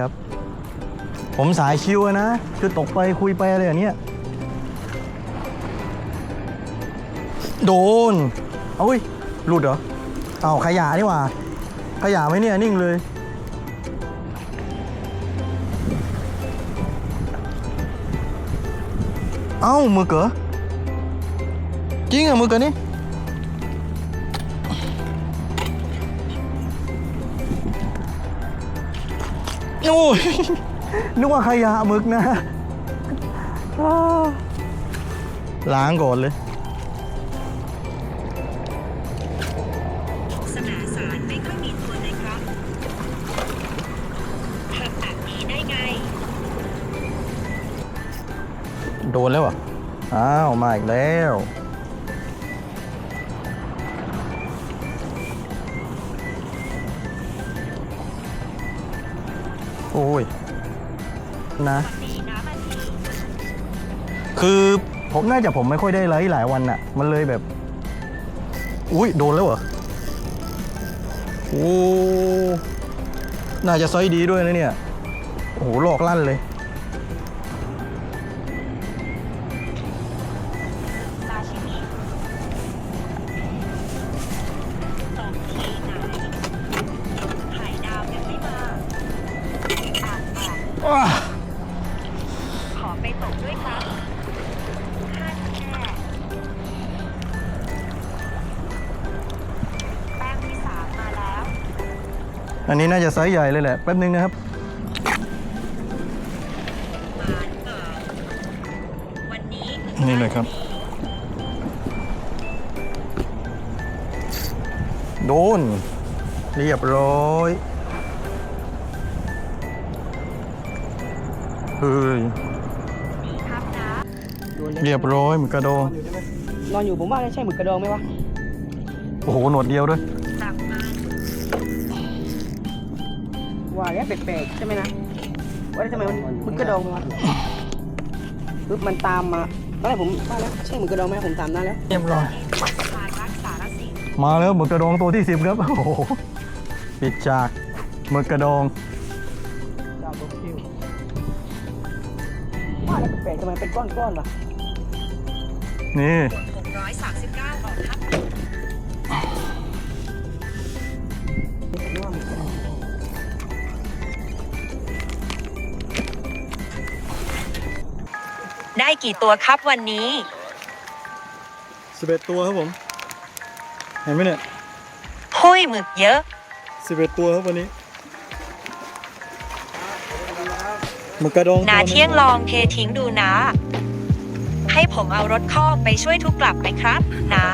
ครับ ผมสายชิวอะนะคือตกไปคุยไปอะไรอย่างเนี้ยโดนเอ้ยหลุดเหรอเอาขยะนี่หว่า ขยะไหมเนี่ยนิ่งเลยเอ้ามือเก๋จริงเหรอมือเก๋นี่ โอ้ยนึกว่าขยะหมึกนะอ้าวล้างก่อนเลยสนาสารไม่ค่อยมีตัวเลยครับทำแบบนี้ได้ไง โดนแล้วเหรอะ อ้าว มาอีกแล้ว โอ้ยนะ คือผมน่าจะผมไม่ค่อยได้ไลฟ์หลายวันอะมันเลยแบบ อุ้ยโดนแล้วเหรอ โอ้ น่าจะไซส์ดีด้วยนะเนี่ย โอ้โหหลอกลั่นเลย ขอไปตกด้วยครับห้าแน่แป้งที่สามมาแล้ว อันนี้น่าจะไซส์ใหญ่เลยแหละ แป๊บนึงนะครับมาหรือเปล่าวันนี้นี่เลยครับ โดน เรียบร้อย เฮ้ยดีครับนะโดนเลยเรียบร้อยเหมือนกระโดนองนอยู่ใช่ไหมนอนอยู่ผมว่าใช่หมึกกระดองไหมวะโอ้โหหนวดเดียวด้วยสั่งมาว่าแล้วแปลกๆใช่ไหมนะว่าแล้วทำไมมันหมึกกระดองวะปึ๊บมันตามมาตอนแรกผมว่าแล้วใช่หมึกกระดองไหมผมตามได้แล้วเรียบร้อยการรักษาสิงมาแล้วหมึกกระดองตัวที่สิบครับโอ้โหปิดจากหมึกกระดอง แล้วแปลกๆทำไมเป็นก้อนๆวะนี่ 639ออกครับนึกว่าหมึกกระดองได้กี่ตัวครับวันนี้ สิบเอ็ดตัวครับผม เห็นไหมเนี่ย หุ้ยหมึกเยอะ สิบเอ็ดตัวครับวันนี้ มึกกระดองนาตัวหงเที่ยงลองเททิ้งดูนะ ให้ผมเอารถคอกไปช่วยทุกกลับไหมครับ นะ